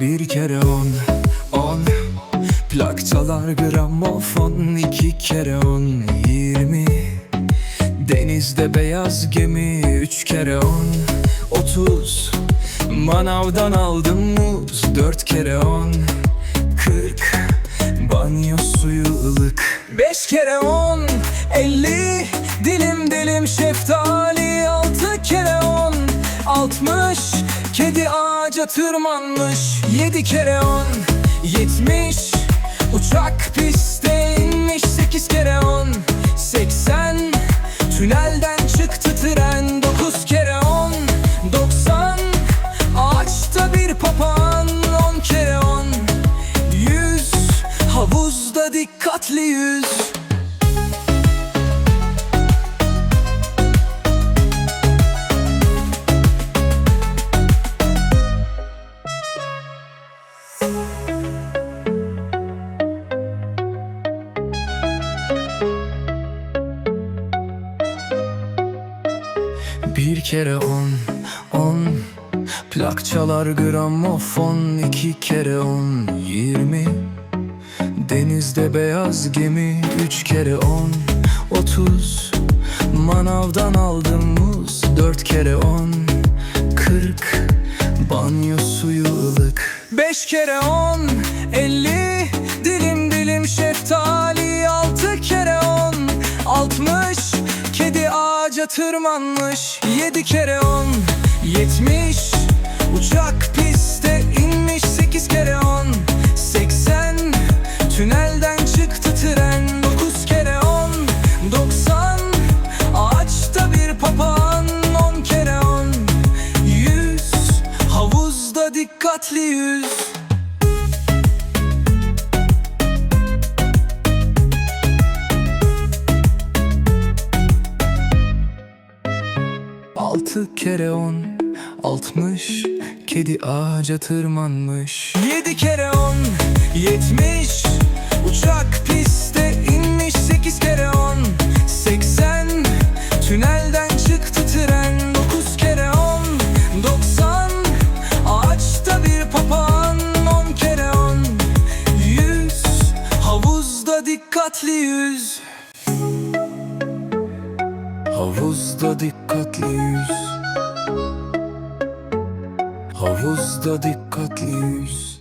Bir kere on, on. Plak çalar gramofon iki kere on Yirmi. Denizde beyaz gemi Üç kere on. Otuz. Manavdan aldım muz Dört kere on. Kırk. Banyo suyu ılık. Beş kere on. Elli. Dilim dilim şeftali Altı kere on. Altmış Kedi ağaca tırmanmış Yedi kere on Yetmiş. Uçak piste Bir kere on, on. Plak çalar gramofon iki kere on. Yirmi. Denizde beyaz gemi Üç kere on. Otuz. Manavdan aldım muz Dört kere on. Kırk. Banyo suyu ılık. Beş kere on Elli tırmanmış Yedi kere on Yetmiş. Uçak piste inmiş Sekiz kere on Seksen. Tünelden çıktı tren Dokuz kere on Doksan. Ağaçta bir papağan On kere on. Yüz Havuzda dikkatli yüz Altı kere on Altmış. Kedi ağaca tırmanmış. Yedi kere on Yetmiş. Uçak piste inmiş. Sekiz kere on Seksen. Tünelden çıktı tren. Dokuz kere on Doksan. Ağaçta bir papağan. On kere on. Yüz. Havuzda dikkatli yüz Havuzda dikkatli yüz. Havuzda dikkatli yüz